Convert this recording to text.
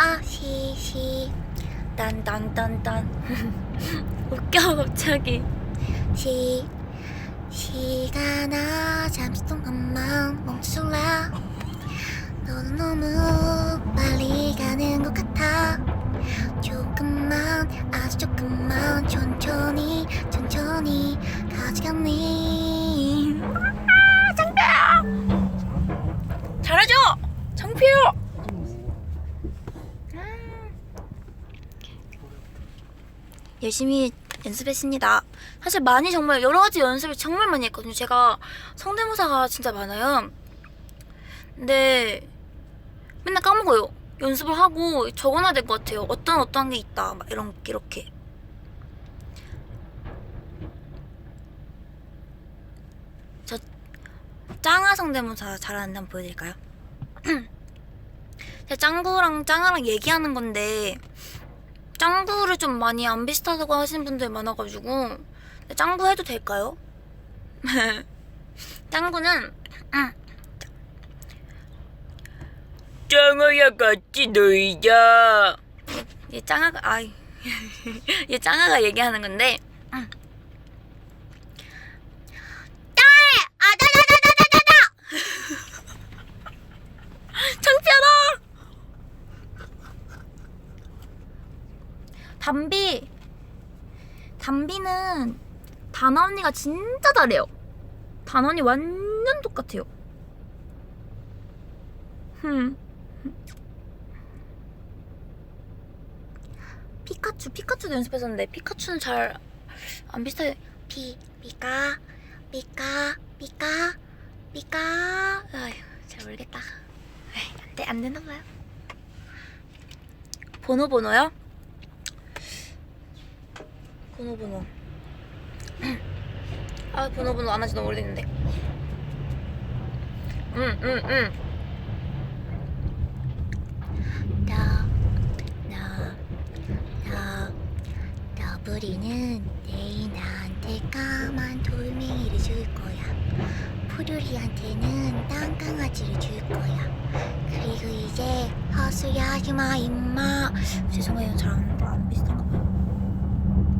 아시시. 딴딴딴딴. 웃겨 갑자기. 시 시간아 잠시 동안만 멈춰줄래? 너는 너무 빨리 가는 것 같아. 조금만 아주 조금만. 천천히 천천히. 가져가니 열심히 연습했습니다. 사실 많이 정말 여러 가지 연습을 정말 많이 했거든요. 제가 성대모사가 진짜 많아요. 근데 맨날 까먹어요. 연습을 하고 적어놔야 될 것 같아요. 어떤 어떤 게 있다. 막 이런 이렇게. 저 짱아 성대모사 잘하는데 한번 보여드릴까요? 짱구랑 짱아랑 얘기하는 건데 짱구를 좀 많이 안 비슷하다고 하시는 분들 많아가지고. 짱구 해도 될까요? 짱구는 짱아야 같이 놀자. 얘 짱아가 아이. 얘 짱아가 얘기하는 건데 짱아 아다다다다다다다 창피하다 담비. 담비는 다나 언니가 진짜 잘해요. 다나 언니 완전 똑같아요. 흠. 피카츄 피카츄도 연습했었는데 피카츄는 잘 안 비슷해. 피 피카 피카 피카 피카. 아휴 잘 모르겠다. 안돼 안 되나 봐요. 번호 번호요? 번호. 아 번호 안 하지 너무 오래됐는데. 응응응. 너너너 너브리는 내일 나한테 까만 돌멩이를 줄 거야. 푸르리한테는 땅 강아지를 줄 거야. 그리고 이제 헛소리 하지마 임마. 죄송해요 잘안